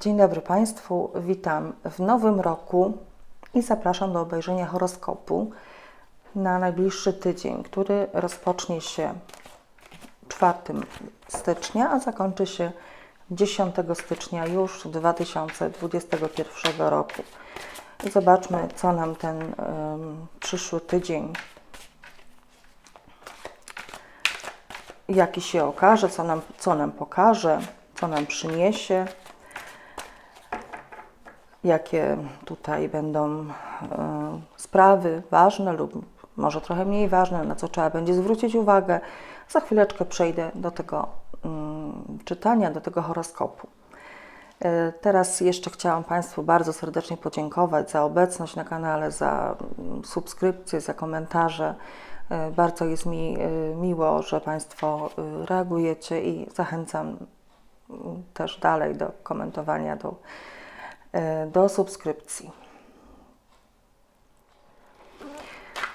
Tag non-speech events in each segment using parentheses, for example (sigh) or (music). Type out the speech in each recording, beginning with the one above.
Dzień dobry Państwu, witam w nowym roku i zapraszam do obejrzenia horoskopu na najbliższy tydzień, który rozpocznie się 4 stycznia, a zakończy się 10 stycznia już 2021 roku. Zobaczmy, co nam ten przyszły tydzień jaki się okaże, co nam, co nam pokaże, co nam przyniesie, jakie tutaj będą e, sprawy ważne lub może trochę mniej ważne, na co trzeba będzie zwrócić uwagę. Za chwileczkę przejdę do tego mm, czytania, do tego horoskopu. E, Teraz jeszcze chciałam Państwu bardzo serdecznie podziękować za obecność na kanale, za mm, subskrypcje, za komentarze. E, Bardzo jest mi miło, że Państwo reagujecie i zachęcam mm, też dalej do komentowania, do, do subskrypcji.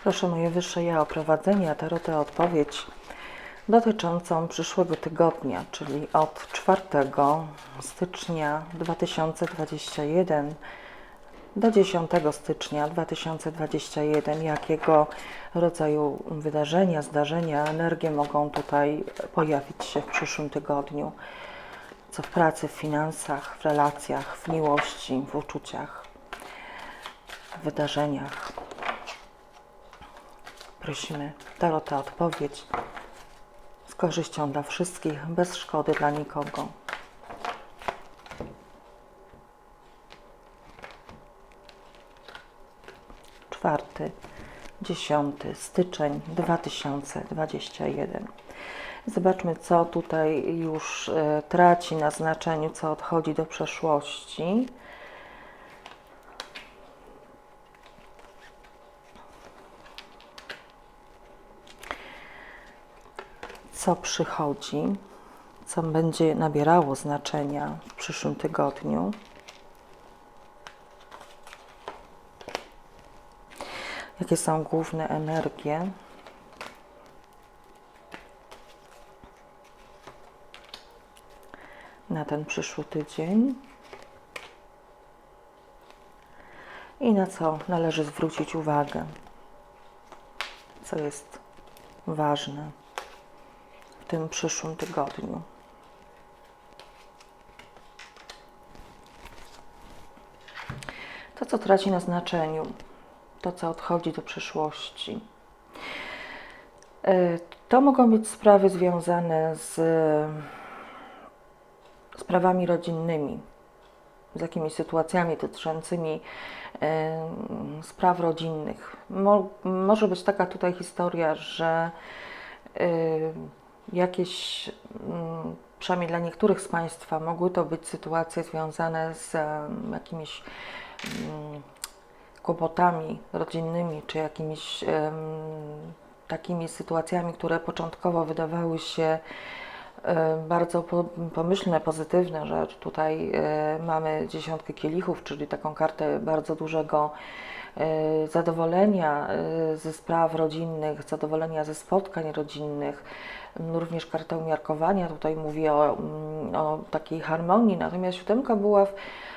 Proszę moje wyższe ja o prowadzenie, a tarotę odpowiedź dotyczącą przyszłego tygodnia, czyli od 4 stycznia 2021 do 10 stycznia 2021. Jakiego rodzaju wydarzenia, zdarzenia, energie mogą tutaj pojawić się w przyszłym tygodniu? Co w pracy, w finansach, w relacjach, w miłości, w uczuciach, w wydarzeniach. Prosimy Tarota odpowiedź z korzyścią dla wszystkich, bez szkody dla nikogo. Czwarty, dziesiąty styczeń 2021. Zobaczmy, co tutaj już e, traci na znaczeniu, co odchodzi do przeszłości. co przychodzi, co będzie nabierało znaczenia w przyszłym tygodniu. Jakie są główne energie? Na ten przyszły tydzień. I na co należy zwrócić uwagę? Co jest ważne? w tym przyszłym tygodniu. To, co traci na znaczeniu, to, co odchodzi do przyszłości. Y, To mogą być sprawy związane z sprawami rodzinnymi, z jakimiś sytuacjami dotyczącymi y, spraw rodzinnych. Mo, może być taka tutaj historia, że y, jakieś, mm, przynajmniej dla niektórych z Państwa, mogły to być sytuacje związane z em, jakimiś mm, kłopotami rodzinnymi, czy jakimiś em, takimi sytuacjami, które początkowo wydawały się bardzo po, pomyślne, pozytywne, że tutaj e, mamy dziesiątkę kielichów, czyli taką kartę bardzo dużego e, zadowolenia e, ze spraw rodzinnych, zadowolenia ze spotkań rodzinnych, również karta umiarkowania, tutaj mówię o, mm, o takiej harmonii, natomiast siódemka była w,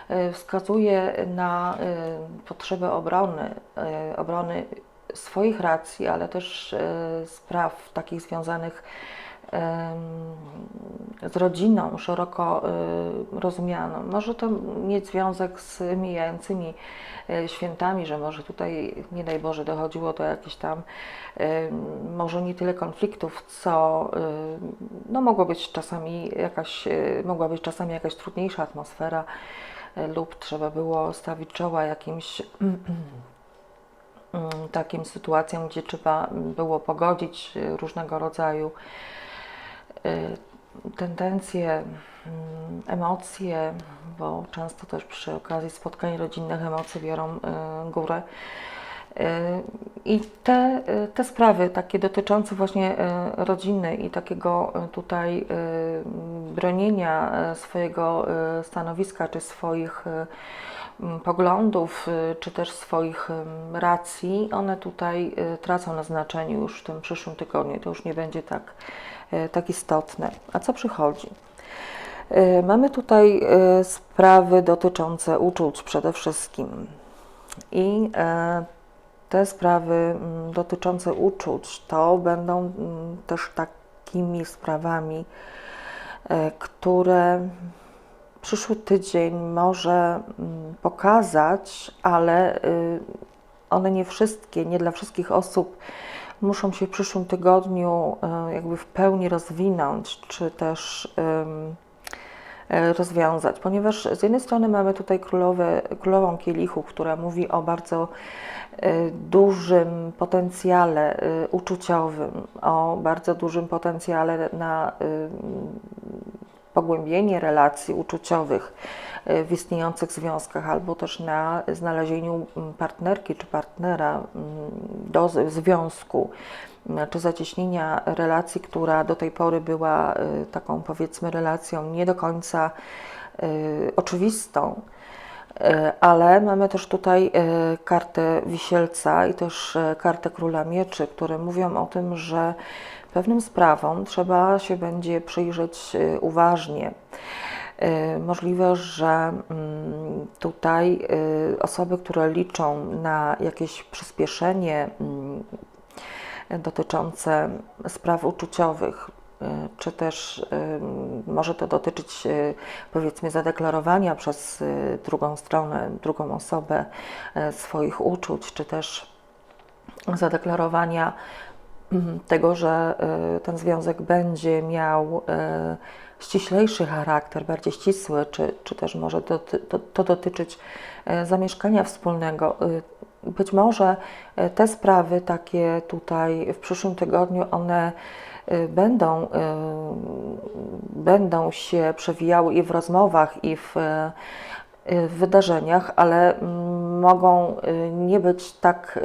e, wskazuje na e, potrzebę obrony, e, obrony swoich racji, ale też e, spraw takich związanych z rodziną szeroko y, rozumianą. Może to mieć związek z mijającymi y, świętami, że może tutaj, nie daj Boże, dochodziło do jakichś tam, może nie tyle konfliktów, co y, no, mogło być czasami jakaś, mogła być czasami jakaś trudniejsza atmosfera lub trzeba było stawić czoła jakimś (clears throat) mm, takim sytuacjom, gdzie trzeba było pogodzić różnego rodzaju tendencje, mm, emocje, bo często też przy okazji spotkań rodzinnych emocje biorą y, górę. Y, I te, y, te sprawy takie dotyczące właśnie y, rodziny i takiego y, tutaj y, bronienia y, swojego y, stanowiska czy swoich y, poglądów, y, czy też swoich racji, one tutaj y, tracą na znaczeniu już w tym przyszłym tygodniu. To już nie będzie tak, y, tak istotne. A co przychodzi? Y, Mamy tutaj y, sprawy dotyczące uczuć przede wszystkim. I e, te sprawy mm, dotyczące uczuć to będą mm, też takimi sprawami, e, które przyszły tydzień może mm, pokazać, ale y, one nie wszystkie, nie dla wszystkich osób muszą się w przyszłym tygodniu e, jakby w pełni rozwinąć, czy też e, rozwiązać, ponieważ z jednej strony mamy tutaj królową kielichów, która mówi o bardzo e, dużym potencjale uczuciowym, o bardzo dużym potencjale na pogłębienie relacji uczuciowych e, w istniejących związkach, albo też na znalezieniu mm, partnerki czy partnera mm, do związku, m, czy zacieśnienia relacji, która do tej pory była e, taką powiedzmy relacją nie do końca e, oczywistą. Ale mamy też tutaj kartę wisielca i też kartę króla mieczy, które mówią o tym, że pewnym sprawom trzeba się będzie przyjrzeć e, uważnie. E, Możliwe, że mm, tutaj e, osoby, które liczą na jakieś przyspieszenie mm, dotyczące spraw uczuciowych, y, czy też y, może to dotyczyć y, powiedzmy zadeklarowania przez y, drugą stronę, drugą osobę y, swoich uczuć, czy też zadeklarowania tego, że y, ten związek będzie miał y, ściślejszy charakter, bardziej ścisły, czy, czy też może to, to dotyczyć y, zamieszkania wspólnego. Być może te sprawy takie tutaj w przyszłym tygodniu, one będą, będą się przewijały i w rozmowach, i w, w wydarzeniach, ale mm, mogą nie być tak,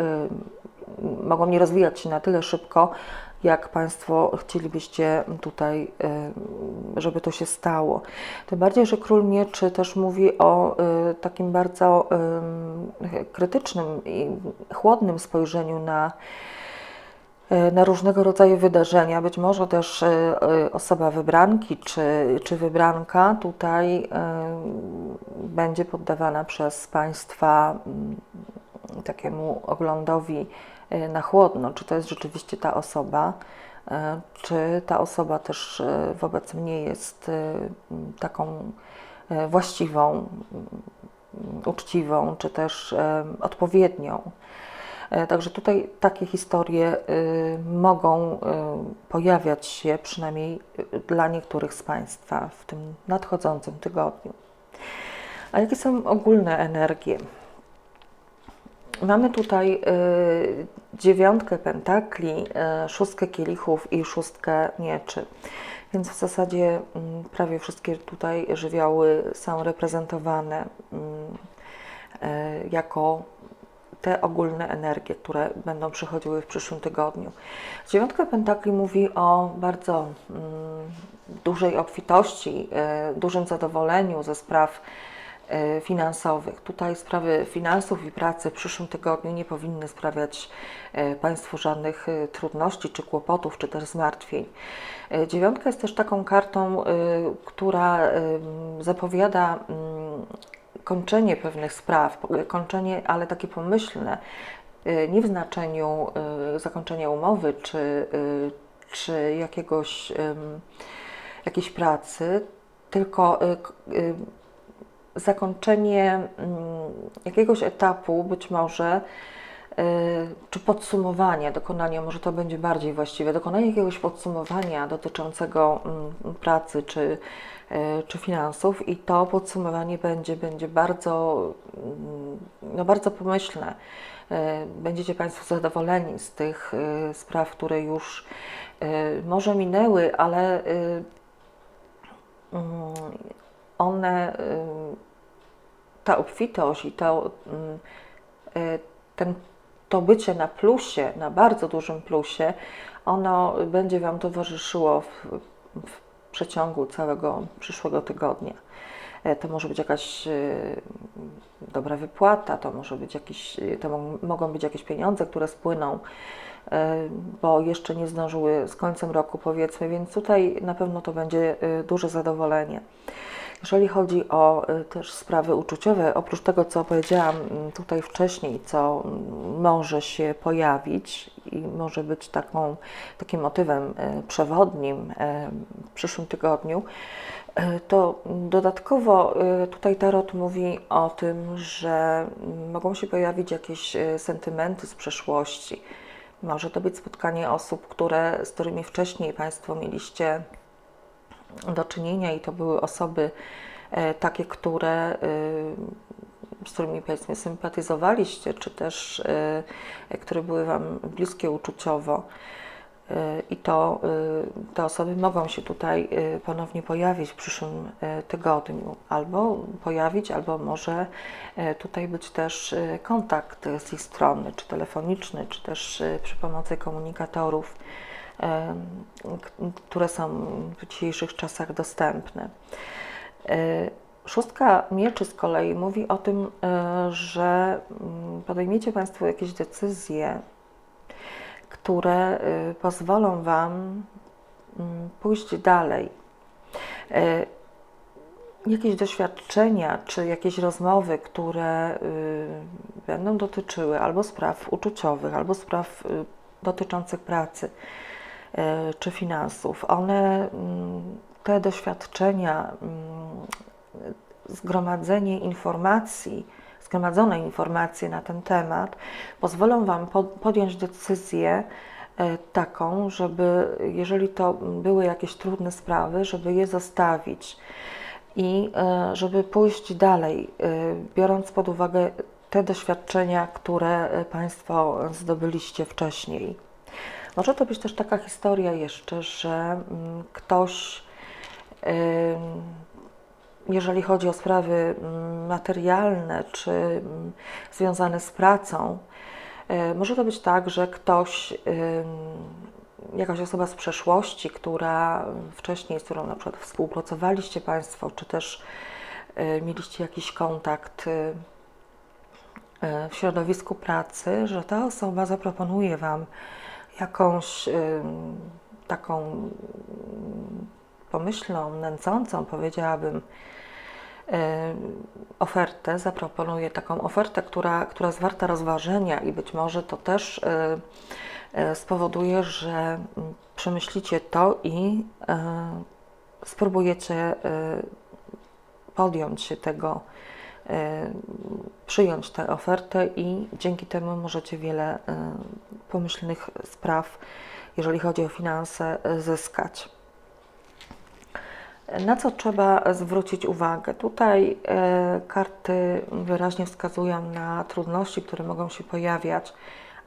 mogą nie rozwijać się na tyle szybko, jak Państwo chcielibyście tutaj, y, żeby to się stało. Tym bardziej, że Król Mieczy też mówi o y, takim bardzo y, krytycznym i chłodnym spojrzeniu na, na różnego rodzaju wydarzenia. Być może też osoba wybranki czy, czy wybranka tutaj będzie poddawana przez Państwa mm, takiemu oglądowi na chłodno, czy to jest rzeczywiście ta osoba, y, czy ta osoba też y, wobec mnie jest y, taką y, właściwą, uczciwą, czy też odpowiednią. Także tutaj takie historie y, mogą y, pojawiać się, przynajmniej y, dla niektórych z Państwa w tym nadchodzącym tygodniu. A jakie są ogólne energie? Mamy tutaj y, dziewiątkę pentakli, y, szóstkę kielichów i szóstkę mieczy. Więc w zasadzie mm, prawie wszystkie tutaj żywioły są reprezentowane mm, y, jako te ogólne energie, które będą przychodziły w przyszłym tygodniu. Dziewiątka pentakli mówi o bardzo mm, dużej obfitości, y, dużym zadowoleniu ze spraw y, finansowych. Tutaj sprawy finansów i pracy w przyszłym tygodniu nie powinny sprawiać y, Państwu żadnych y, trudności, czy kłopotów, czy też zmartwień. Dziewiątka jest też taką kartą, która zapowiada mm, kończenie pewnych spraw, kończenie, ale takie pomyślne, nie w znaczeniu zakończenia umowy czy, czy jakiegoś, jakiejś pracy, tylko zakończenie mm, jakiegoś etapu, być może, y, czy podsumowanie, dokonanie, może to będzie bardziej właściwe, dokonanie jakiegoś podsumowania dotyczącego mm, pracy czy, y, czy finansów i to podsumowanie będzie, będzie bardzo, mm, no bardzo pomyślne. Y, Będziecie Państwo zadowoleni z tych spraw, które już może minęły, ale one, y, ta obfitość i to, y, ten, to bycie na plusie, na bardzo dużym plusie, ono będzie Wam towarzyszyło w, w przeciągu całego przyszłego tygodnia. E, To może być jakaś y, dobra wypłata, to może być jakiś, to mo- mogą być jakieś pieniądze, które spłyną bo jeszcze nie zdążyły z końcem roku, powiedzmy, więc tutaj na pewno to będzie duże zadowolenie. Jeżeli chodzi o y, też sprawy uczuciowe, oprócz tego, co powiedziałam mm, tutaj wcześniej, co mm, może się pojawić i może być taką, takim motywem y, przewodnim y, w przyszłym tygodniu, to dodatkowo tutaj Tarot mówi o tym, że mm, mogą się pojawić jakieś sentymenty z przeszłości. Może to być spotkanie osób, które, z którymi wcześniej Państwo mieliście do czynienia i to były osoby e, takie, które, e, z którymi powiedzmy sympatyzowaliście, czy też e, które były Wam bliskie uczuciowo. I to te osoby mogą się tutaj ponownie pojawić w przyszłym tygodniu. Albo pojawić, albo może tutaj być też kontakt z ich strony, czy telefoniczny, czy też przy pomocy komunikatorów które są w dzisiejszych czasach dostępne. E, Szóstka mieczy z kolei mówi o tym, e, że mm, podejmiecie Państwo jakieś decyzje, które e, pozwolą Wam mm, pójść dalej. E, Jakieś doświadczenia czy jakieś rozmowy, które y, będą dotyczyły albo spraw uczuciowych, albo spraw y, dotyczących pracy czy finansów, one, mm, te doświadczenia, mm, zgromadzenie informacji, zgromadzone informacje na ten temat pozwolą Wam po- podjąć decyzję e, taką, żeby, jeżeli to były jakieś trudne sprawy, żeby je zostawić i e, żeby pójść dalej, e, biorąc pod uwagę te doświadczenia, które e, Państwo zdobyliście wcześniej. Może to być też taka historia jeszcze, że mm, ktoś, jeżeli chodzi o sprawy mm, materialne czy mm, związane z pracą, y, może to być tak, że ktoś, jakaś osoba z przeszłości, która wcześniej, z którą na przykład współpracowaliście Państwo, czy też y, mieliście jakiś kontakt y, w środowisku pracy, że ta osoba zaproponuje Wam jakąś taką pomyślną, nęcącą, powiedziałabym, ym, ofertę, zaproponuje taką ofertę, która, która jest warta rozważenia i być może to też y, y, spowoduje, że przemyślicie to i y, spróbujecie podjąć się tego, przyjąć tę ofertę i dzięki temu możecie wiele y, pomyślnych spraw, jeżeli chodzi o finanse, zyskać. Na co trzeba zwrócić uwagę? Tutaj e, karty wyraźnie wskazują na trudności, które mogą się pojawiać,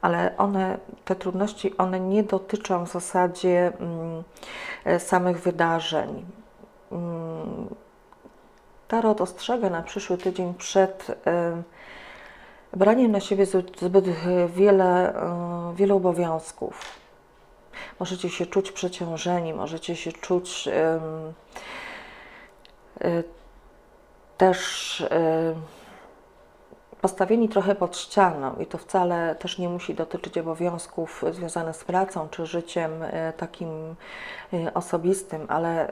ale one, te trudności, one nie dotyczą w zasadzie mm, e, samych wydarzeń. Tarot ostrzega na przyszły tydzień przed e, braniem na siebie zbyt wiele, e, wiele obowiązków. Możecie się czuć przeciążeni, możecie się czuć y, też y, postawieni trochę pod ścianą i to wcale też nie musi dotyczyć obowiązków związanych z pracą czy życiem takim osobistym, ale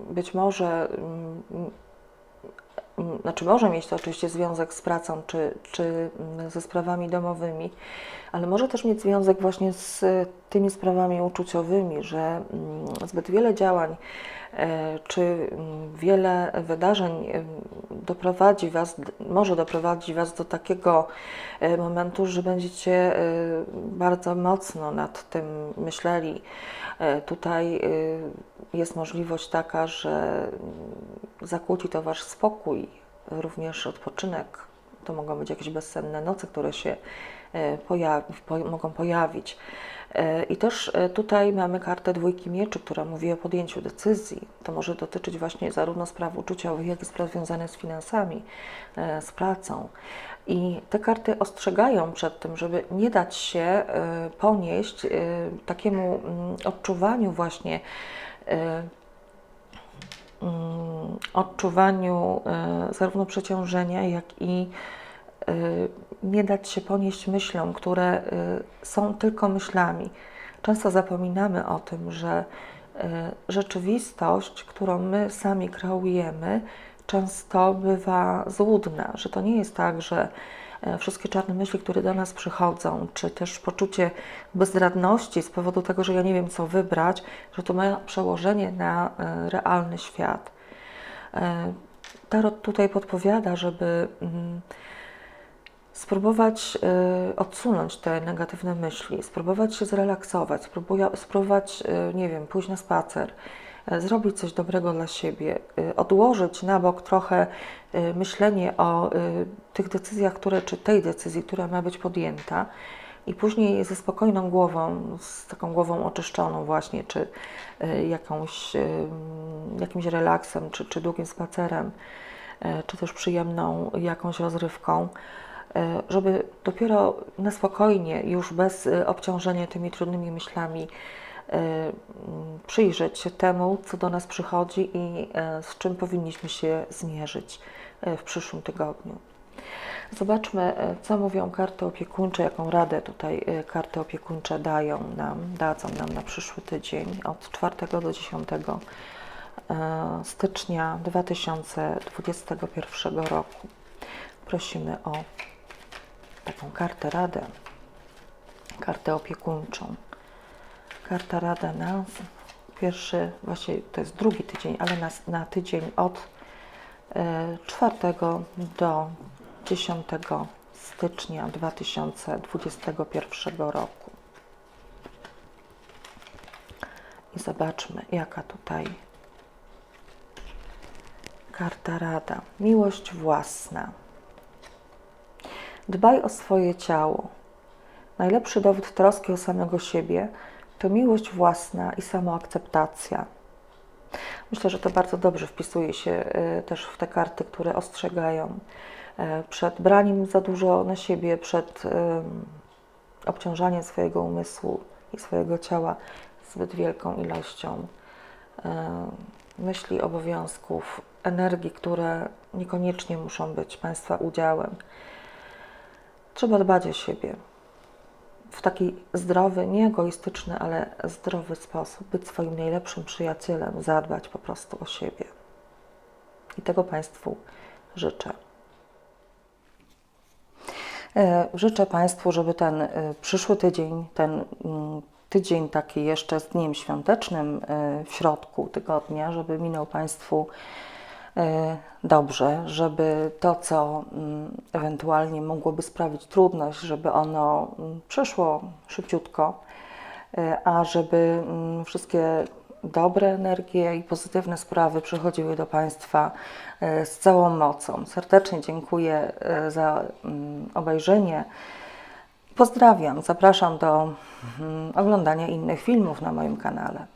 być może znaczy może mieć to oczywiście związek z pracą czy, czy ym, ze sprawami domowymi, ale może też mieć związek właśnie z tymi sprawami uczuciowymi, że mm, zbyt wiele działań e, czy mm, wiele wydarzeń em, doprowadzi was, może doprowadzić Was do takiego e, momentu, że będziecie e, bardzo mocno nad tym myśleli. E, Tutaj e, jest możliwość taka, że mm, zakłóci to Wasz spokój, również odpoczynek. To mogą być jakieś bezsenne noce, które się e, pojawi, po, mogą pojawić. E, I też e, tutaj mamy kartę dwójki mieczy, która mówi o podjęciu decyzji. To może dotyczyć właśnie zarówno spraw uczuciowych, jak i spraw związanych z finansami, z pracą. I te karty ostrzegają przed tym, żeby nie dać się ponieść takiemu mm, odczuwaniu właśnie odczuwaniu e, zarówno przeciążenia, jak i y, nie dać się ponieść myślom, które y, są tylko myślami. Często zapominamy o tym, że y, rzeczywistość, którą my sami kreujemy, często bywa złudna, że to nie jest tak, że wszystkie czarne myśli, które do nas przychodzą, czy też poczucie bezradności z powodu tego, że ja nie wiem, co wybrać, że to ma przełożenie na e, realny świat. E, Tarot tutaj podpowiada, żeby mm, spróbować odsunąć te negatywne myśli, spróbować się zrelaksować, spróbować, nie wiem, pójść na spacer, zrobić coś dobrego dla siebie, y, odłożyć na bok trochę y, myślenie o tych decyzjach, które, czy tej decyzji, która ma być podjęta i później ze spokojną głową, z taką głową oczyszczoną właśnie, czy jakąś, jakimś relaksem, czy, czy długim spacerem, czy też przyjemną jakąś rozrywką, żeby dopiero na spokojnie, już bez obciążenia tymi trudnymi myślami, przyjrzeć się temu, co do nas przychodzi i y, z czym powinniśmy się zmierzyć y, w przyszłym tygodniu. Zobaczmy, e, co mówią karty opiekuńcze, jaką radę tutaj e, karty opiekuńcze dają nam, dadzą nam na przyszły tydzień od 4 do 10 e, stycznia 2021 roku. Prosimy o taką kartę radę, kartę opiekuńczą. Karta rada na pierwszy, właśnie to jest drugi tydzień, ale na, na tydzień od e, 4 do 10 stycznia 2021 roku. I zobaczmy, jaka tutaj karta rada. Miłość własna. Dbaj o swoje ciało. Najlepszy dowód troski o samego siebie to miłość własna i samoakceptacja. Myślę, że to bardzo dobrze wpisuje się y, też w te karty, które ostrzegają e, przed braniem za dużo na siebie, przed obciążaniem swojego umysłu i swojego ciała zbyt wielką ilością e, myśli, obowiązków, energii, które niekoniecznie muszą być Państwa udziałem. Trzeba dbać o siebie w taki zdrowy, nie egoistyczny, ale zdrowy sposób, być swoim najlepszym przyjacielem, zadbać po prostu o siebie. I tego Państwu życzę. E, Życzę Państwu, żeby ten e, przyszły tydzień, ten mm, tydzień taki jeszcze z dniem świątecznym e, w środku tygodnia, żeby minął Państwu dobrze, żeby to, co mm, ewentualnie mogłoby sprawić trudność, żeby ono mm, przyszło szybciutko, e, a żeby mm, wszystkie dobre energie i pozytywne sprawy przychodziły do Państwa e, z całą mocą. Serdecznie dziękuję e, za obejrzenie. Pozdrawiam, zapraszam do oglądania innych filmów na moim kanale.